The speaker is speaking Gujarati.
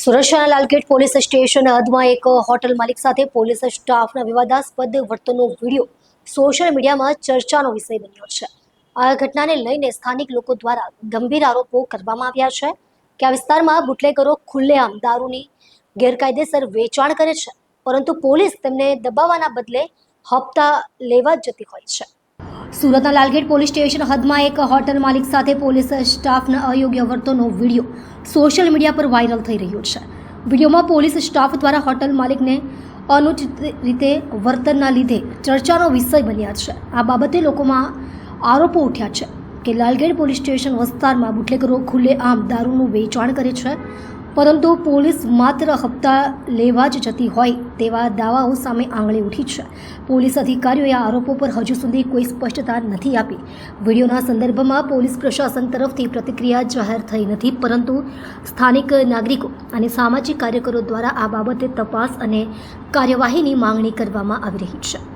શહેરના લાલગેટ પોલીસ સ્ટેશન હદમાં એક હોટલ માલિક સાથે પોલીસ સ્ટાફના વિવાદાસ્પદ વર્તનનો વીડિયો સોશિયલ મીડિયામાં ચર્ચાનો વિષય બન્યો છે. આ ઘટનાને લઈને સ્થાનિક લોકો દ્વારા ગંભીર આરોપો કરવામાં આવ્યા છે કે આ વિસ્તારમાં બુટલેગરો ખુલ્લેઆમ દારૂની ગેરકાયદેસર વેચાણ કરે છે, પરંતુ પોલીસ તેમને દબાવવાના બદલે હપ્તા લેવા જતી હોય છે. સુરતના લાલગેટ પોલીસ સ્ટેશન હદમાં એક હોટલ માલિક સાથે પોલીસ સ્ટાફના અયોગ્ય વર્તનનો વીડિયો સોશિયલ મીડિયા પર વાયરલ થઈ રહ્યો છે. વિડીયોમાં પોલીસ સ્ટાફ દ્વારા હોટલ માલિકને અનુચિત રીતે વર્તનના લીધે ચર્ચાનો વિષય બન્યા છે. આ બાબતે લોકોમાં આરોપો ઉઠ્યા છે કે લાલગેટ પોલીસ સ્ટેશન વિસ્તારમાં બુટલેકરો ખુલ્લે આમ દારૂનું વેચાણ કરે છે પરંતુ પોલીસ માત્ર હપ્તા લેવા જ જતી હોય તેવા દાવાઓ સામે આંગળી ઉઠી છે. પોલીસ અધિકારીઓએ આરોપો પર હજુ સુધી કોઈ સ્પષ્ટતા નથી આપી. વિડીયોના સંદર્ભમાં પોલીસ પ્રશાસન તરફથી પ્રતિક્રિયા જાહેર થઈ નથી, પરંતુ સ્થાનિક નાગરિકો અને સામાજિક કાર્યકરો દ્વારા આ બાબતે તપાસ અને કાર્યવાહીની માંગણી કરવામાં આવી રહી છે.